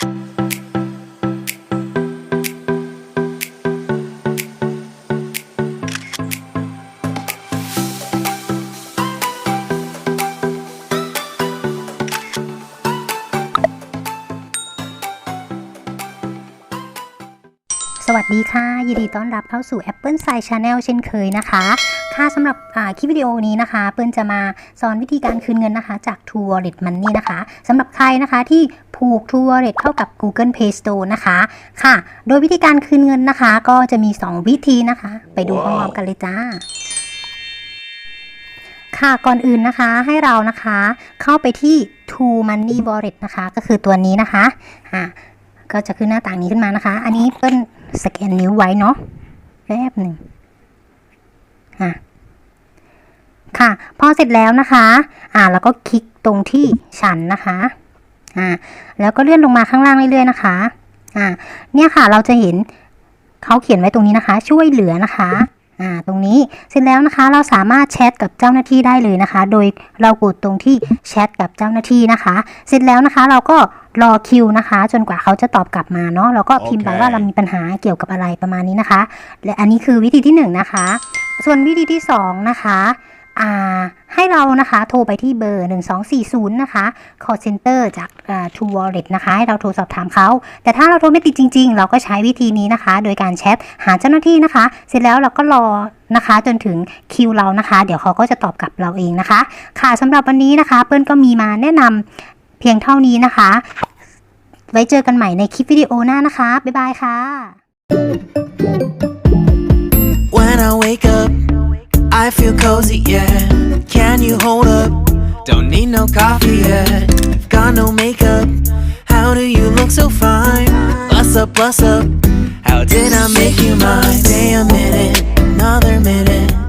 สวัสดีค่ะ ยินดีต้อนรับเข้าสู่ Apple Science Channel เช่นเคยนะคะ ค่ะสำหรับคลิปวิดีโอนี้นะคะ เปิ้ลจะมาสอนวิธีการคืนเงินนะคะ จาก True Wallet Money นะคะสำหรับใครนะคะที่ ผูก True Wallet เข้ากับ Google Play Store นะคะค่ะ โดยวิธีการคืนเงินนะคะ ก็จะมี 2 วิธีนะคะ ไปดูพร้อมๆกันเลยจ้าค่ะก่อนอื่นนะคะให้เรานะคะเข้าไปที่ True Money Wallet นะคะ ก็คือตัวนี้นะคะอ่าก็จะขึ้นหน้าต่างนี้ขึ้นมานะคะ อันนี้เปิ้ลสแกนนิ้วไว้เนาะแป๊บหนึ่งอะค่ะ พอเสร็จแล้วนะคะ อ่าแล้วก็คลิกตรงที่ฉันนะคะ อ่าแล้วก็เลื่อนลงมาข้างล่างเรื่อยๆนะคะอ่าเนี่ยค่ะเราจะเห็นเขาเขียนไว้ตรงนี้นะคะ ช่วยเหลือนะคะอ่าตรงนี้เสร็จแล้วนะคะเราสามารถแชทกับเจ้าหน้าที่ได้เลยนะคะ โดยเรากดตรงที่แชทกับเจ้าหน้าที่นะคะ เสร็จแล้วนะคะเราก็รอคิวนะคะ จนกว่าเขาจะตอบกลับมาเนาะเราก็พิมพ์ไปว่าเรามีปัญหาเกี่ยวกับอะไรประมาณนี้นะคะ และอันนี้คือวิธีที่หนึ่งนะคะ ส่วนวิธีที่สองนะคะอ่า ให้เรานะคะโทรไปที่เบอร์ 1240 นะคะ call center จากอ่า True Wallet นะคะ ให้เราโทรสอบถามเขา แต่ถ้าเราโทรไม่ติดจริง ๆ เราก็ใช้วิธีนี้นะคะ โดยการแชทหาเจ้าหน้าที่นะคะ เสร็จแล้วเราก็รอนะคะ จนถึงคิวเรานะคะ เดี๋ยวเขาก็จะตอบกลับเราเองนะคะ ค่ะสำหรับวันนี้นะคะ เปิ้ลก็มีมาแนะนำเพียงเท่านี้นะคะ ไว้เจอกันใหม่ในคลิปวิดีโอหน้านะคะ บ๊ายบายค่ะ When I wake up, I feel cozy, yeah. You hold up? Don't need no coffee yet. Got no makeup. How do you look so fine? Bust up, bust up. How did I make you mine? Stay a minute, another minute.